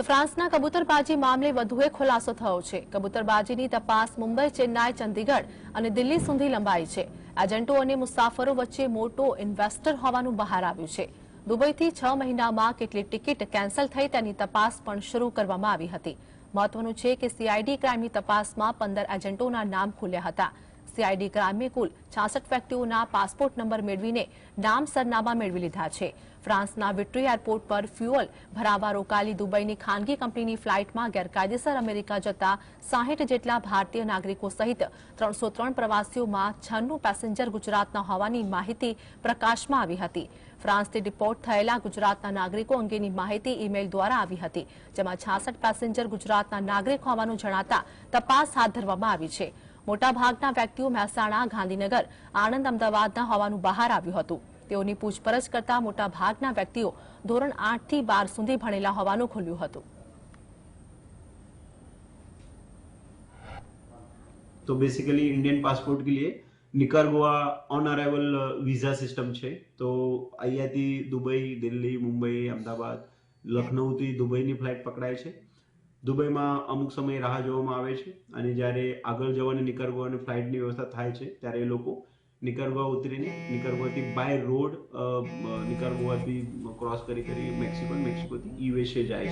તો ફ્રાન્સના કબૂતરબાજી મામલે વધુ એક ખુલાસો થયો છે. કબૂતરબાજીની તપાસ મુંબઈ, ચેન્નાઈ, ચંદીગઢ અને દિલ્હી સુધી લંબાઈ છે. એજન્ટો અને મુસાફરો વચ્ચે મોટો ઇન્વેસ્ટર હોવાનું બહાર આવ્યું છે. દુબઈથી છ મહિનામાં કેટલી ટિકિટ કેન્સલ થઈ તેની તપાસ પણ શરૂ કરવામાં આવી હતી. મહત્વનું છે કે સીઆઈડી ક્રાઇમની તપાસમાં પંદર એજન્ટોના નામ ખુલ્યા હતા. સીઆઈડી ક્રાઇમે કુલ છાસઠ વ્યક્તિઓના પાસપોર્ટ નંબર મેળવીને નામ સરનામા મેળવી લીધા છે. ફ્રાન્સના વિટ્રી એરપોર્ટ પર ફ્યુઅલ ભરાવા રોકાયેલી દુબઈની ખાનગી કંપનીની ફ્લાઇટમાં ગેરકાયદેસર અમેરિકા જતા સાહીઠ જેટલા ભારતીય નાગરિકો સહિત ત્રણસો ત્રણ પ્રવાસીઓમાં છન્નું પેસેન્જર ગુજરાતના હોવાની માહિતી પ્રકાશમાં આવી હતી. ફ્રાન્સથી ડિપોર્ટ થયેલા ગુજરાતના નાગરિકો અંગેની માહિતી ઈમેલ દ્વારા આવી હતી, જેમાં છાસઠ પેસેન્જર ગુજરાતના નાગરિક હોવાનું જણાતા તપાસ હાથ ધરવામાં આવી છે. મોટાભાગના વ્યક્તિઓ મહેસાણા ગાંધીનગર આણંદ અમદાવાદના હોવાનું બહાર આવ્યું હતું તેઓની પૂછપરછ કરતા મોટાભાગના વ્યક્તિઓ ધોરણ આઠ થી બાર સુધી ભણેલા હોવાનું ખુલ્યું હતું तो बेसिकली इंडियन पासपोर्ट के लिए Nicaragua on arrival visa system છે તો અહીંયાથી દુબઈ દિલ્હી મુંબઈ અમદાવાદ લખનૌથી દુબઈની ફ્લાઇટ પકડાય છે દુબઈમાં અમુક સમય રાહ જોવામાં આવે છે અને જ્યારે આગળ જવાની નિકારગુઆની ફ્લાઇટની વ્યવસ્થા થાય છે, ત્યારે એ લોકો નિકરગો ઉતરીને નિકરગોથી બાય રોડ નિકરગોવાથી ક્રોસ કરી કરી મેક્સિકો મેક્સિકોથી યુએસએ જાય છે.